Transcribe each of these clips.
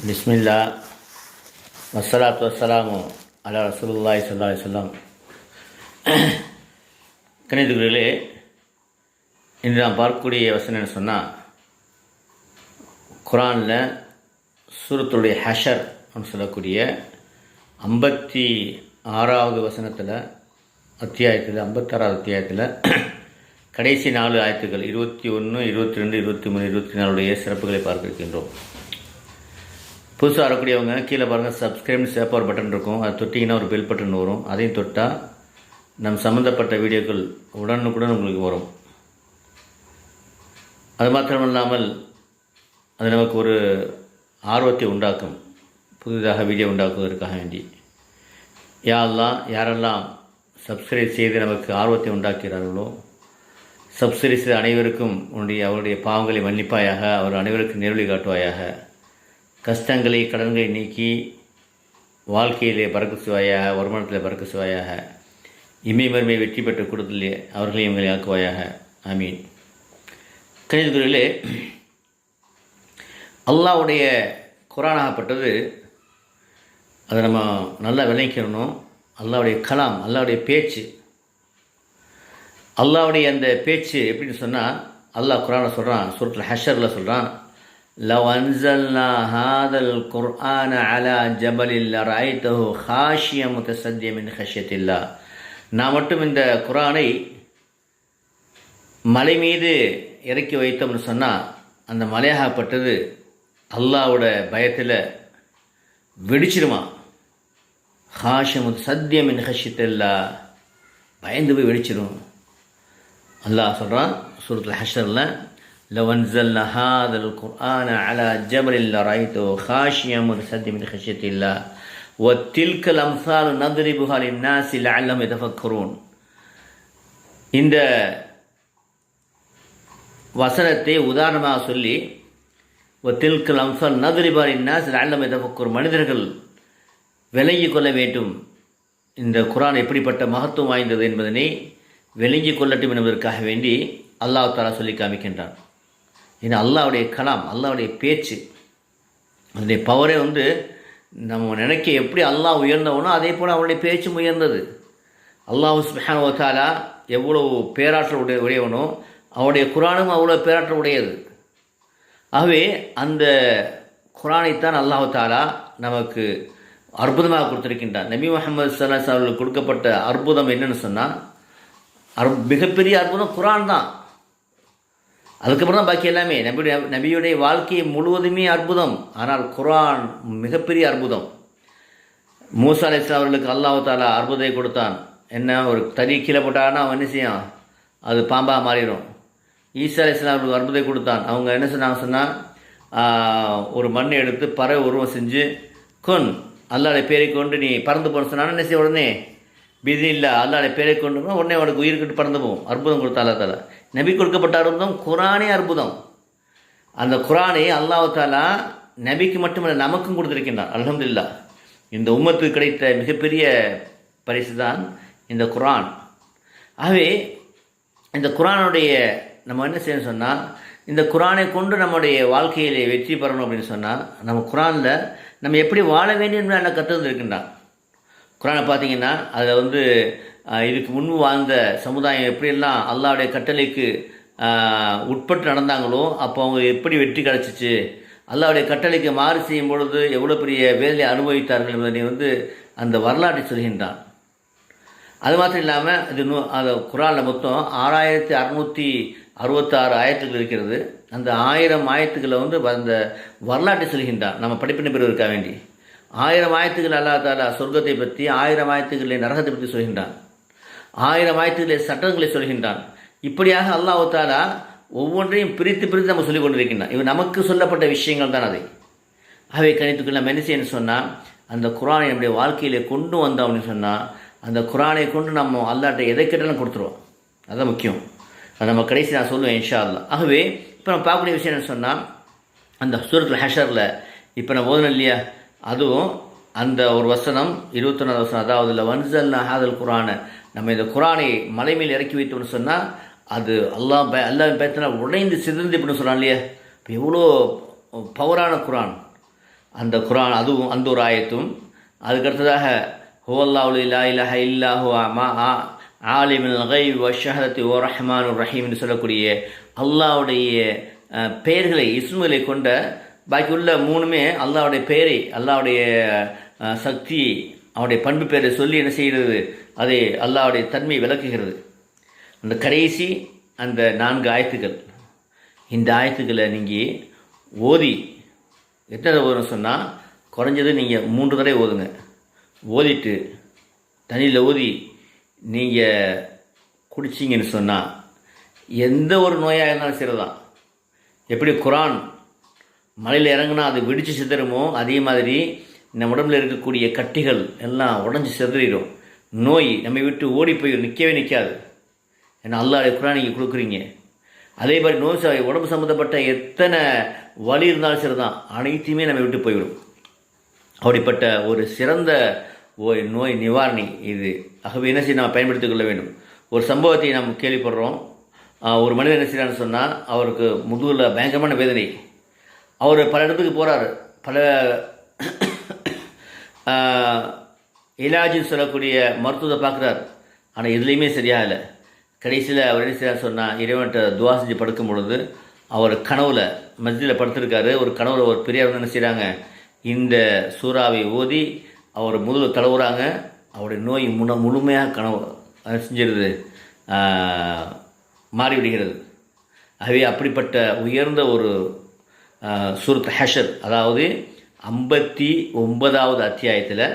பிஸ்மில்லா. வசலாத் வசலாமு அலா ரசூலுல்லாய் ஸல்லல்லாஹு அலைஹி கணிதர்களே இன்று நாம் பார்க்கக்கூடிய வசனம் என்ன சொன்னால் குரானில் சூரத்துடைய ஹஷர் அப்படின்னு சொல்லக்கூடிய ஐம்பத்தி ஆறாவது வசனத்தில் அத்தியாயத்தில் ஐம்பத்தாறாவது அத்தியாயத்தில் கடைசி நாலு ஆயத்துக்கள் இருபத்தி ஒன்று இருபத்தி ரெண்டு இருபத்தி மூணு இருபத்தி நாலுடைய சிறப்புகளை பார்க்க இருக்கின்றோம் புதுசாக வரக்கூடியவங்க கீழே பாருங்கள் சப்ஸ்கிரைப்னு சேப்பார் பட்டன் இருக்கும். அதை தொட்டிங்கன்னா ஒரு பெல் பட்டன் வரும். அதையும் தொட்டால் நம் சம்மந்தப்பட்ட வீடியோக்கள் உடனுக்குடன் உங்களுக்கு வரும். அது மாத்திரமில்லாமல் அது நமக்கு ஒரு ஆர்வத்தை உண்டாக்கும். புதிதாக வீடியோ உண்டாக்குவதற்காக வேண்டி. யாரெல்லாம் யாரெல்லாம் சப்ஸ்கிரைப் செய்து நமக்கு ஆர்வத்தை உண்டாக்கிறார்களோ சப்ஸ்கிரைப் செய்த அனைவருக்கும் உன்னுடைய அவருடைய பாவங்களை மன்னிப்பாயாக அவர் அனைவருக்கும் நேர்வழி காட்டுவாயாக. கஷ்டங்களை கடன்களை நீக்கி வாழ்க்கையிலே பறக்க சுவையாக வருமானத்தில் பறக்க சுவையாக இமை மருமை வெற்றி பெற்ற கூட்டத்திலே அவர்களை எங்களை ஆக்குவாயாக. ஆமீன். கணிதத்துறையிலே அல்லாவுடைய குரானாகப்பட்டது அதை நம்ம நல்லா விளைக்கணும் அல்லாவுடைய கலாம் அல்லாவுடைய பேச்சு. அல்லாவுடைய அந்த பேச்சு எப்படின்னு சொன்னால் அல்லாஹ் குரானை சொல்கிறான் சுரத்தில் ஹஷரில் சொல்கிறான் لو أنزلنا هذا القرآن على جبل لرأيته خاشيا متصديا من خشية الله நான் மட்டும் இந்த குரானை மலை மீது இறக்கி வைத்தோம்னு சொன்னால் அந்த மலையாகப்பட்டது அல்லாவோட பயத்தில் வெடிச்சிருமா ஹாஷம் சத்தியம் ஹஷித்தல்லா பயந்து போய் வெடிச்சிரும் அல்லாஹ் சொல்கிறான் சூரத்தில் ஹஷரில் لو أنزلنا هذا القرآن على جبل لرأيته خاشيا متصديا من خشية الله وتلك الأمثال نضربها للناس لعلهم يتفكرون இந்த வசனத்தை உதாரணமாக சொல்லி தில்கல் அம்சால் நதுரிபாரின் நாஸ் அல்லம் எதஃபக்கூர் மனிதர்கள் விளங்கி கொள்ள வேண்டும் இந்த குரான் எப்படிப்பட்ட மகத்துவம் வாய்ந்தது என்பதனை விளங்கி கொள்ளட்டும் என்பதற்காக வேண்டி அல்லாஹ் தாலா சொல்லி காமிக்கின்றான் ஏன்னா அல்லாவுடைய கலாம் அல்லாவுடைய பேச்சு. அதனுடைய பவரே வந்து நம்ம நினைக்க எப்படி அல்லாஹ் உயர்ந்தவனோ அதே போல் அவனுடைய பேச்சும் உயர்ந்தது. அல்லாஹ் சுஹான் ஓத்தாலா எவ்வளோ பேராற்றல் உடைய உடையவனோ அவனுடைய குரானும் அவ்வளோ பேராற்றல் உடையது. ஆகவே அந்த குரானைத்தான் அல்லாஹு தாலா நமக்கு அற்புதமாக கொடுத்திருக்கின்றான். நபி முகமது சல்லாஸ் அவர்களுக்கு கொடுக்கப்பட்ட அற்புதம் என்னென்னு சொன்னால் அற் மிகப்பெரிய அற்புதம் குரான் தான். அதுக்கப்புறம் தான் பாக்கி எல்லாமே. நபியுடைய நபியுடைய வாழ்க்கையை முழுவதுமே அற்புதம். ஆனால் குரான் மிகப்பெரிய அற்புதம். மூசா அலி இஸ்லாம் அவர்களுக்கு அல்லாஹு தாலா அற்புதத்தை கொடுத்தான். என்ன ஒரு தறி கீழே போட்டாங்கன்னா அவன் என்ன செய்யும்? அது பாம்பாக மாறிடும். ஈசா அலி இஸ்லாம் அவர்களுக்கு அற்புதத்தை கொடுத்தான். அவங்க என்ன சொன்னாங்க சொன்னால் ஒரு மண்ணை எடுத்து பறவை உருவம் செஞ்சு கொன் அல்லாடைய பேரை கொண்டு நீ பறந்து போன சொன்னான்னு என்ன செய்ய உடனே பிதி இல்லை அல்லாடைய பேரை கொண்டு உடனே அவனுக்கு உயிர்கிட்டு பறந்து போகும் அற்புதம் கொடுத்த அல்லா தாலா. நபி கொடுக்கப்பட்ட அற்புதம் குரானே அற்புதம். அந்த குரானை அல்லாஹ் நபிக்கு மட்டுமல்ல நமக்கும் கொடுத்திருக்கின்றான். அலமதுல்லா இந்த உம்மத்துக்கு கிடைத்த மிகப்பெரிய பரிசு தான் இந்த குரான். ஆகவே இந்த குரானுடைய நம்ம என்ன செய்யணும் சொன்னால் இந்த குரானை கொண்டு நம்முடைய வாழ்க்கையிலே வெற்றி பெறணும் அப்படின்னு சொன்னால் நம்ம குரானில் நம்ம எப்படி வாழ வேண்டும் என்று என்ன கற்றுருக்கின்றான் குரானை பார்த்தீங்கன்னா அதில் வந்து இதுக்கு முன்பு வாழ்ந்த சமுதாயம் எப்படியெல்லாம் அல்லாவுடைய கட்டளைக்கு உட்பட்டு நடந்தாங்களோ அப்போ அவங்க எப்படி வெற்றி கிடச்சிச்சு? அல்லாவுடைய கட்டளைக்கு மாறு செய்யும் பொழுது எவ்வளோ பெரிய வேலையை அனுபவித்தார்கள் என்பதை வந்து அந்த வரலாற்றை சொல்கின்றான். அது மாத்திரம் இல்லாமல் இது நூ அது குரானில் மொத்தம் ஆறாயிரத்தி அறநூற்றி அறுபத்தாறு ஆயத்துக்கள் இருக்கிறது. அந்த ஆயிரம் ஆயத்துக்களை வந்து அந்த வரலாற்றை சொல்கின்றான். நம்ம படிப்பினை பெறுவதற்காக வேண்டி? ஆயிரம் ஆயத்துக்கள் அல்லா தாலா சொர்க்கத்தை பற்றி ஆயிரம் ஆயத்துக்களை நரகத்தை பற்றி சொல்கின்றான். ஆயிரம் ஆயத்துக்களை சட்டங்களை சொல்கின்றான். இப்படியாக அல்லாஹ் தாலா ஒவ்வொன்றையும் பிரித்து பிரித்து நம்ம சொல்லிக் கொண்டிருக்கின்றான். இவன் நமக்கு சொல்லப்பட்ட விஷயங்கள் தான் அதை. அவை கணித்துக்குள்ள நம்ம என்ன சொன்னால் அந்த குரானை நம்முடைய வாழ்க்கையில் கொண்டு வந்தோம் அப்படின்னு சொன்னால் அந்த குரானை கொண்டு நம்ம அல்லாட்ட எதை கேட்டாலும் கொடுத்துருவோம் அதுதான் முக்கியம். அதை நம்ம கடைசி நான் சொல்லுவேன் இன்ஷா அல்லா ஆகவே இப்போ நம்ம பார்க்கக்கூடிய விஷயம் என்ன சொன்னால் அந்த சூரத்தில் ஹஷரில் இப்போ நம்ம ஓதணும் இல்லையா? அதுவும் அந்த ஒரு வசனம் இருபத்தொன்னாவது வசனம் அதாவது இல்லை வன்சல் நஹாதல் குரானை நம்ம இந்த குரானை மலை மேல் இறக்கி வைத்தோம்னு சொன்னால் அது அல்லாஹ் பே அல்லாஹ் பேத்தினா உடைந்து சிதந்து இப்படின்னு சொல்கிறான் இல்லையா? இப்போ எவ்வளோ பவரான குரான் அந்த குரான் அதுவும் அந்த ஒரு ஆயத்தும். அதுக்கடுத்ததாக ஹுவல்லாவுல் இல்லா இலஹ இல்லாஹு ஆ ஆலிமின் கை வஷஹரத்தி ஓ ரஹ்மான் ரஹீம்னு சொல்லக்கூடிய அல்லாவுடைய பெயர்களை இஸ்முகளை கொண்ட பாக்கி உள்ள மூணுமே அல்லாவுடைய பெயரை அல்லாவுடைய சக்தியை சக்தி அவனுடைய பண்பு பேரை சொல்லி என்ன செய்கிறது? அதை அல்லாவுடைய தன்மை விளக்குகிறது. அந்த கடைசி அந்த நான்கு ஆயத்துக்கள். இந்த ஆயத்துக்களை நீங்கள் ஓதி எத்தனை ஓதுன்னு சொன்னால் குறைஞ்சது நீங்கள் மூன்று தடவை ஓதுங்க. ஓதிட்டு தண்ணியில் ஊதி நீங்கள் குடிச்சிங்கன்னு சொன்னால் எந்த ஒரு நோயாக இருந்தாலும் சரிதான். எப்படி குரான் மலையில் இறங்குனா அது வெடித்து சிதறுமோ அதே மாதிரி நம்ம உடம்புல இருக்கக்கூடிய கட்டிகள் எல்லாம் உடஞ்சி சிதறிடும். நோய் நம்ம விட்டு ஓடி போய் நிற்கவே நிற்காது ஏன்னா அல்லாஹ் குரான் நீங்கள் கொடுக்குறீங்க. அதே மாதிரி நோய் ச- உடம்பு சம்மந்தப்பட்ட எத்தனை வலி இருந்தாலும் சரிதான். அனைத்தையுமே நம்ம விட்டு போய்விடும். அப்படிப்பட்ட ஒரு சிறந்த ஓய் நோய் நிவாரணி இது. ஆகவே என்ன செய்ய நம்ம பயன்படுத்திக் கொள்ள வேண்டும். ஒரு சம்பவத்தை நாம் கேள்விப்படுறோம். ஒரு மனிதன் என்ன செய்யறான்னு சொன்னால் அவருக்கு முதுகில் பயங்கரமான வேதனை. அவர் பல இடத்துக்கு போகிறாரு பல இலாஜின்னு சொல்லக்கூடிய மருத்துவத்தை பார்க்குறார். ஆனால் எதுலேயுமே இல்லை கடைசியில் அவர் என்ன செய்யறாரு சொன்னால் இறைவன்கிட்ட துவா செஞ்சு படுக்கும் பொழுது அவர் கனவில் மஸ்ஜிதில் படுத்திருக்காரு. ஒரு கனவில் ஒரு பெரியார் என்ன செய்கிறாங்க இந்த சூறாவை ஓதி அவர் முதல்ல தழுவுறாங்க அவருடைய நோய் முன முழுமையாக கனவு செஞ்சிருது. மாறிவிடுகிறது. ஆகவே அப்படிப்பட்ட உயர்ந்த ஒரு சூரத் ஹஷர் அதாவது ஐம்பத்தி ஒன்பதாவது அத்தியாயத்தில்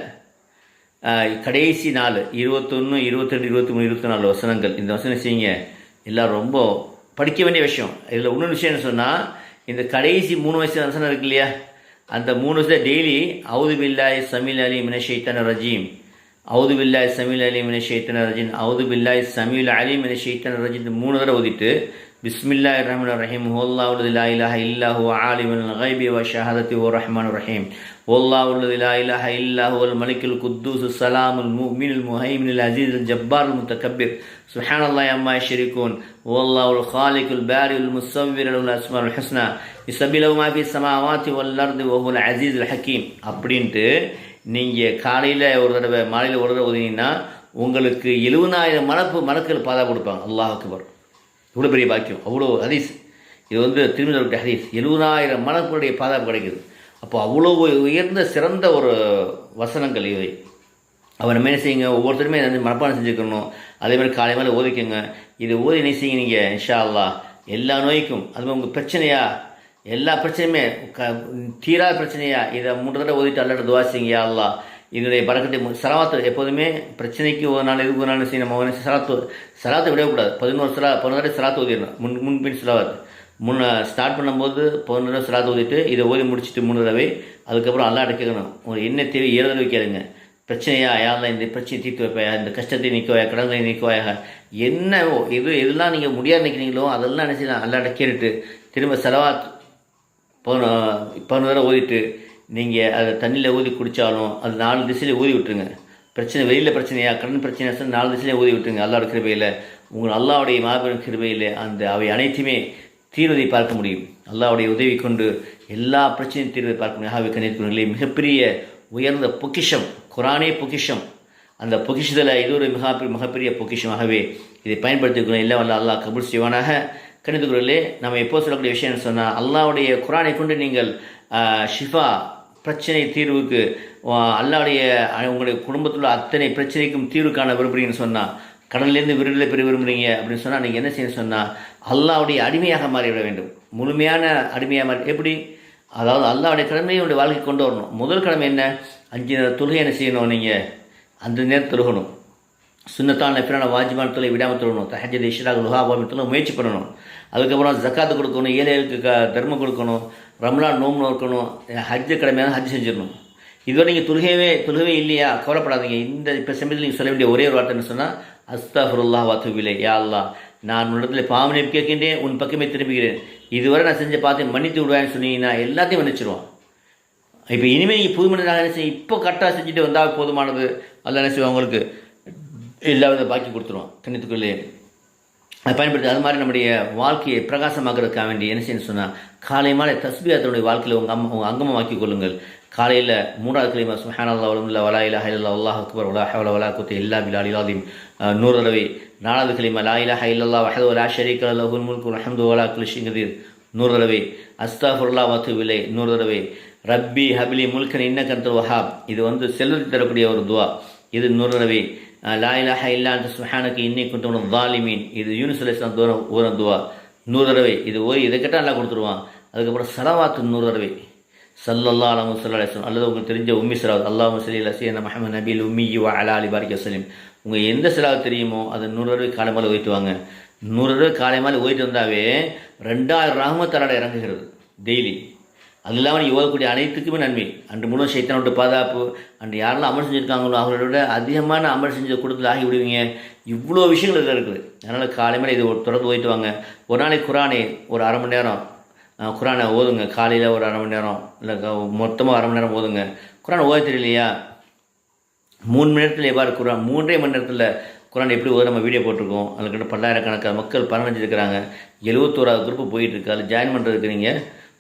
கடைசி நாள் இருபத்தொன்று இருபத்தெண்டு இருபத்தி மூணு இருபத்தி நாலு வசனங்கள். இந்த வசனம் செய்யுங்க. எல்லாம் ரொம்ப படிக்க வேண்டிய விஷயம். இதில் இன்னொரு விஷயம் என்ன சொன்னால் இந்த கடைசி மூணு வயசு வசனம் இருக்கு இல்லையா? அந்த மூணு வயசில் டெய்லி அவுது பில்லாய் சமீல் அலி மினஷைத்தன ரஜீம். அவுது பில்லாய் சமீல் அலி மினஷைத்தன ரஜீம். அவுது பில்லாய் சமீல் அலி மினஷைத்தன ரஜீம். மூணு தடவை ஓதிட்டு பிஸ்மில்லா ரஹ்மான் ரஹீம் ஹோல்லாவுல்லதி லா இலாஹ இல்லாஹு ஆலிமுல் ஹைபி வ ஷஹாதத்தி ஓ ரஹ்மான் ரஹீம் ஹோல்லாவுல்லதி லா இலாஹ இல்லாஹு அல் மலிக்குல் குத்தூஸ் சலாமுல் முமினுல் முஹைமினுல் அசீஸ் ஜப்பார் முத்தகப்பிர் சுஹானல்லாஹ் அம்மா யஷ்ரிகூன் ஹோல்லாவுல் உல் முசவ்விர் அல் லுல் அஸ்மால் ஹஸ்னா இசபிலவு மாஃபி சமாவாத்தி வல்லர்து வஹுல் அசீஸ் ஹக்கீம் அப்படின்ட்டு நீங்கள் காலையில் ஒரு தடவை மாலையில் ஒரு தடவை ஓதினீங்கன்னா உங்களுக்கு எழுபதாயிரம் மலப்பு மலக்கள் பாதா கொடுப்பாங்க அல்லாஹ் அக்பர் இவ்வளோ பெரிய பாக்கியம். அவ்வளோ ஹதீஸ். இது வந்து திருமணத்துடைய ஹதீஸ். எழுபதாயிரம் மலக்குடைய பாதுகாப்பு கிடைக்குது. அப்போ அவ்வளோ உயர்ந்த சிறந்த ஒரு வசனங்கள் இவை. அவர் என்ன செய்யுங்க? ஒவ்வொருத்தருமே வந்து மனப்பாடம் செஞ்சுக்கணும். அதே மாதிரி காலை மேலே ஓதிக்கோங்க. இது ஓதி என்ன செய்யுங்க நீங்கள் இன்ஷா அல்லா எல்லா நோய்க்கும் அது உங்கள் பிரச்சனையா? எல்லா பிரச்சனையுமே க தீராத பிரச்சனையா? இதை மூன்று தடவை ஓதிட்டு அல்லாட்ட துவாசிங்க யா அல்லா இதனுடைய பறக்கத்தை மு- எப்போதுமே பிரச்சனைக்கு ஒரு நாள் எதுக்கு ஒரு நாள் செய்யணும்? நம்ம வந்து சலாத்து சலாத்தை விடக்கூடாது பதினோரு சலா பதினோரு தடவை சலாத்து ஓதிடணும் முன் முன்பின் சலாவாத் முன்ன ஸ்டார்ட் பண்ணும்போது பதினொரு தடவை சலாத்து ஓதிட்டு இதை ஓதி முடிச்சுட்டு மூணு தடவை அதுக்கப்புறம் அல்லாட்ட கேட்கணும். ஒரு என்ன தேவை ஏழு தடவை கேளுங்க. பிரச்சனையா யாரெல்லாம் இந்த பிரச்சனை தீர்த்து வைப்பாயா? இந்த கஷ்டத்தை நீக்குவாயா? கடன்களை நீக்குவாயா? என்னவோ எது எதெல்லாம் நீங்கள் முடியாது நினைக்கிறீங்களோ அதெல்லாம் என்ன செய்யலாம்? அல்லாட்ட கேட்டுட்டு திரும்ப செலவாத் பதினோ பதினொரு தடவை ஓதிட்டு நீங்கள் அதை தண்ணியில் ஊதி குடித்தாலும் அது நாலு திசையில் ஊதி விட்டுருங்க. பிரச்சனை வெளியில் பிரச்சனையா கடன் பிரச்சனை நாலு திசையிலே ஊதி விட்டுருங்க. அல்லாவோட கிருபையில் உங்கள் அல்லாவுடைய மாபெரும் கிருபையில் அந்த அவை அனைத்துமே தீர்வதை பார்க்க முடியும். அல்லாவுடைய உதவி கொண்டு எல்லா பிரச்சனையும் தீர்வதை பார்க்க முடியும். ஆகவே கணிதக்குறங்களே மிகப்பெரிய உயர்ந்த பொக்கிஷம் குரானே பொக்கிஷம். அந்த பொக்கிஷத்தில் இது ஒரு மிக மிகப்பெரிய பொக்கிஷமாகவே இதை பயன்படுத்திக்கணும் இல்லை வல்ல அல்லாஹ் கபூல் செய்வானாக. கணிதக்குறளே நம்ம எப்போ சொல்லக்கூடிய விஷயம்னு சொன்னால் அல்லாவுடைய குரானை கொண்டு நீங்கள் ஷிஃபா பிரச்சனை தீர்வுக்கு அல்லாவுடைய உங்களுடைய குடும்பத்தில் அத்தனை பிரச்சனைக்கும் தீர்வு காண விரும்புகிறீங்கன்னு சொன்னால் கடல்லேருந்து விருதில் பெற விரும்புகிறீங்க அப்படின்னு சொன்னால் நீங்கள் என்ன செய்யணும் சொன்னால் அல்லாவுடைய அடிமையாக மாறிவிட வேண்டும். முழுமையான அடிமையாக மாறி எப்படி? அதாவது அல்லாவுடைய கடமையை உடைய வாழ்க்கை கொண்டு வரணும். முதல் கடமை என்ன? அஞ்சு நேர தொழுகை என்ன செய்யணும் நீங்கள் அந்த நேரம் தொழுகணும். சுண்ணத்தான பிறான வாஜிபான தொலை விடாமல் தொழணும் தஹஜத் இஷ்ராக் லுஹாபாமி தொலை முயற்சி பண்ணணும். அதுக்கப்புறம் ஜக்காத்து கொடுக்கணும் ஏழைகளுக்கு க தர்மம் கொடுக்கணும். ரம்லான் நோம்பு நோக்கணும் ஹஜ்ஜு கடமையான ஹஜ் செஞ்சிடணும். இதுவரை நீங்கள் தொழுகையவே தொழுகவே இல்லையா? கவலைப்படாதீங்க. இந்த இப்போ சமயத்தில் நீங்கள் சொல்ல வேண்டிய ஒரே ஒரு வார்த்தை என்ன சொன்னால் அஸ்தாஃபுல்லா வாத்துவிலே யா அல்லா நான் உன்னிடத்தில் பாவனை கேட்கின்றேன் உன் பக்கமே திரும்புகிறேன். இதுவரை நான் செஞ்ச பார்த்து மன்னித்து விடுவேன்னு சொன்னீங்கன்னா எல்லாத்தையும் மன்னிச்சிருவான். இப்போ இனிமேல் நீங்கள் புது மனிதனாக என்ன செய்ய இப்போ கரெக்டாக செஞ்சுட்டு வந்தால் போதுமானது. அல்ல என்ன செய்வோம் உங்களுக்கு? எல்லா வித பாக்கி கொடுத்துருவோம் கண்ணித்துக்குள்ளேயே பயன்படுத்தி அது மாதிரி நம்முடைய வாழ்க்கையை பிரகாசமாக்குறதுக்காக வேண்டிய என்ன செய்யணும் சொன்னால் காலை மாலை தஸ்பியா தன்னுடைய வாழ்க்கையில் உங்கள் அம்மா உங்கள் அங்கமாக்கி கொள்ளுங்கள். காலையில் மூணாவது கிளிமா சுஹானல்லா அல்லா இல்லா வலா இலா ஹைலா அல்லாஹ் அக்பர் வலா ஹவல வலா குத்து இல்லா பிலா அலிலாதீம் நூறு தடவை நாலாவது கிளிமா லா இலா ஹைலல்லா வஹது வலா ஷரீக் அல்லாஹுல் முல்கு அஹமது வலா குலிஷிங்கதீர் நூறு தடவை அஸ்தாஃபுல்லா வத்து விலை நூறு தடவை. ரப்பி ஹபிலி முல்கன் இன்ன கந்தர் வஹாப். இது வந்து செல்வத்தை தரக்கூடிய ஒரு துவா. இது நூறு தடவை. லா இலாஹ இல்லா அந்த சுஹானுக்கு இன்னி குந்தவனும் தாலிமீன் இது யூனிஸ் அலிஸ்லாம் தூரம் ஊரம் துவா. நூறு தடவை. இது ஓய் இதை கேட்டால் நல்லா கொடுத்துருவான். அதுக்கப்புறம் சலவாத்து நூறு தடவை. சல்லல்லா அலமு சல்லா அலிஸ்லாம் அல்லது உங்களுக்கு தெரிஞ்ச உம்மி சலாத் அல்லாஹ் சலி அலசீன மஹமது நபீல் உம்மி வா அலா அலி பாரிக் வசலிம் உங்கள் எந்த சிலாவது தெரியுமோ அதை நூறு தடவை காலை மேலே ஓய்த்துவாங்க நூறு தடவை காலை மேலே ஓய்ட்டு வந்தாவே ரெண்டாயிரம் ராமத்தலாட இறங்குகிறது. டெய்லி. அது இல்லாமல் நீ ஓதக்கூடிய அனைத்துக்குமே நன்மை. அன்று முழு சைத்தனோட பாதுகாப்பு அன்று யாரெல்லாம் அமல் செஞ்சுருக்காங்களோ அவங்களோட அதிகமான அமல் செஞ்ச கொடுத்து ஆகி விடுவீங்க. இவ்வளோ விஷயங்கள் இதில் இருக்குது. அதனால் காலை மேலே இது ஒரு தொடர்ந்து ஓயிட்டு வாங்க. ஒரு நாளைக்கு குரானே ஒரு அரை மணி நேரம் குரானை ஓதுங்க. காலையில் ஒரு அரை மணி நேரம் இல்லை மொத்தமாக அரை மணி நேரம் ஓதுங்க. குரானை ஓத தெரியலையா? மூணு மணி நேரத்தில் எவ்வாறு குரான் மூன்றே மணி நேரத்தில் குரான் எப்படி ஓத நம்ம வீடியோ போட்டிருக்கோம். அதுக்கிட்ட பல்லாயிரக்கணக்கான மக்கள் பரவஞ்சிருக்கிறாங்க எழுபத்தோராவது குரூப்பு போயிட்டு இருக்கு. அதில் ஜாயின் பண்ணுறதுக்கு நீங்கள்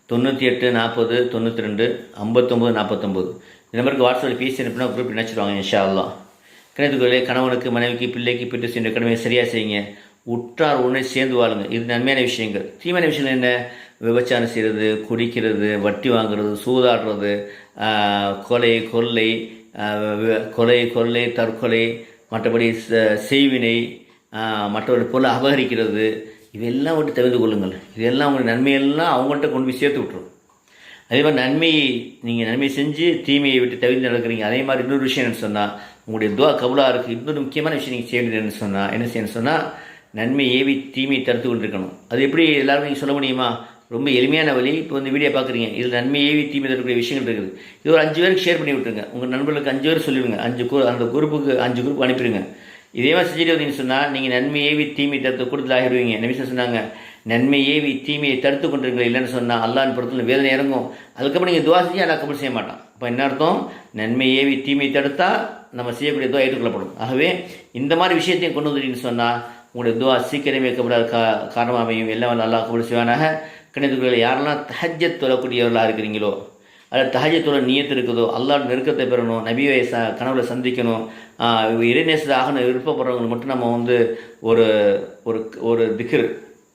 தொண்ணூற்றி எட்டு நாற்பது தொண்ணூற்றி ரெண்டு ஐம்பத்தொம்போது நாற்பத்தொம்போது. இந்த நம்பருக்கு வாட்ஸ்அப்பில் பேசி அனுப்பினா குரூப் நினச்சிடுவாங்க இன்ஷா அல்லாஹ் கிணத்துக்குள்ளே கணவனுக்கு மனைவிக்கு பிள்ளைக்கு பிட்டு சென்ற கடமையை சரியாக செய்யுங்க. உற்றார் ஒன்று சேர்ந்து வாழுங்க. இது நன்மையான விஷயங்கள். தீமையான விஷயங்கள் என்ன? விபச்சாரம் செய்கிறது குடிக்கிறது வட்டி வாங்குறது சூதாடுறது கொலை கொள்ளை கொலை கொள்ளை தற்கொலை மற்றபடி செய்வினை மற்றவர்கள் பொருளை அபகரிக்கிறது இதெல்லாம் விட்டு தவிர்த்து கொள்ளுங்கள். இதெல்லாம் உங்கள் நன்மையெல்லாம் அவங்கள்ட்ட கொண்டு போய் சேர்த்து விட்ரும் அதே மாதிரி நன்மையை நீங்கள் நன்மை செஞ்சு தீமையை விட்டு தவிர்த்து நடக்கிறீங்க. அதே மாதிரி இன்னொரு விஷயம் என்ன சொன்னால் உங்களுடைய துவா கபுலாக இருக்குது இன்னொரு முக்கியமான விஷயம் நீங்கள் செய்ய வேண்டியதுன்னு சொன்னால் என்ன செய்யணும்னு சொன்னால் நன்மை ஏவி தீமையை தடுத்து கொண்டிருக்கணும். அது எப்படி எல்லாரும் நீங்கள் சொல்ல முடியுமா? ரொம்ப எளிமையான வழி. இப்போ இந்த வீடியோ பார்க்குறீங்க. இதில் நன்மை ஏவி தீமை தரக்கூடிய விஷயங்கள் இருக்குது. இது ஒரு அஞ்சு பேருக்கு ஷேர் பண்ணி விட்டுருங்க. உங்கள் நண்பர்களுக்கு அஞ்சு பேர் சொல்லிவிடுங்க. அஞ்சு குரு அந்த குரூப்புக்கு அஞ்சு குரூப் அனுப்பிடுங்க. இதே மாதிரி செஞ்சுட்டு வந்தீங்கன்னு சொன்னால் நீங்கள் நன்மை ஏவி தீமை தடுத்து கொடுத்து ஆகிடுவீங்க நிமிஷம் சொன்னாங்க நன்மை ஏவி தீமையை தடுத்து கொண்டிருக்கீங்க இல்லைன்னு சொன்னால் அல்லாஹ்வின் புறத்தில் வேதனை இறங்கும். அதுக்கப்புறம் நீங்கள் துவா செஞ்சு அல்லா கபல் செய்ய மாட்டான். இப்போ என்ன அர்த்தம்? நன்மை ஏவி தீமையை தடுத்தா நம்ம செய்யக்கூடிய துவா ஏற்றுக்கொள்ளப்படும். ஆகவே இந்த மாதிரி விஷயத்தையும் கொண்டு வந்துட்டீங்கன்னு சொன்னால் உங்களுடைய துவா சீக்கிரமே கபடாத கா காரணமாக அமையும் எல்லாம் நல்லா அல்லாஹ் கபல் செய்வானாக. கிணத்துக்குள்ள யாரெல்லாம் தஹஜத் தொழக்கூடியவர்களாக இருக்கிறீங்களோ அதில் தஹஜத்தோட நியத்து இருக்குதோ அல்லாஹ் நெருக்கத்தை பெறணும் நபியை ச கனவுல சந்திக்கணும் ஆஹ் விருப்பப்படுறவங்க ஆகணும் விருப்பப்படுறவங்களுக்கு மட்டும் நம்ம வந்து ஒரு ஒரு ஒரு திக்ர்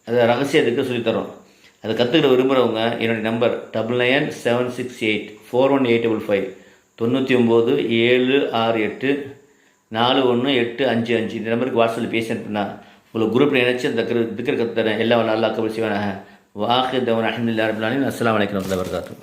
அது ரகசிய திக்ர் சொல்லித்தரோம். அதை கற்றுக்கிட விரும்புகிறவங்க என்னுடைய number double nine seven six eight four one eight double five தொண்ணூற்றி ஒம்பது ஏழு ஆறு எட்டு நாலு ஒன்று எட்டு அஞ்சு அஞ்சு. இந்த நம்பருக்கு வாட்ஸ்அப்பில் பேசி அனுப்புனா உங்களுக்கு குரூப்பில் இணைச்சி அந்த திக்கர் கற்றுத்தரேன் எல்லாம் நல்லா கபல் செய்வானாக. வாக்கு தவன் அஹமதுல்லா ரபுல்லாலின் அஸ்லாம் வலைக்கம் வரகாத்து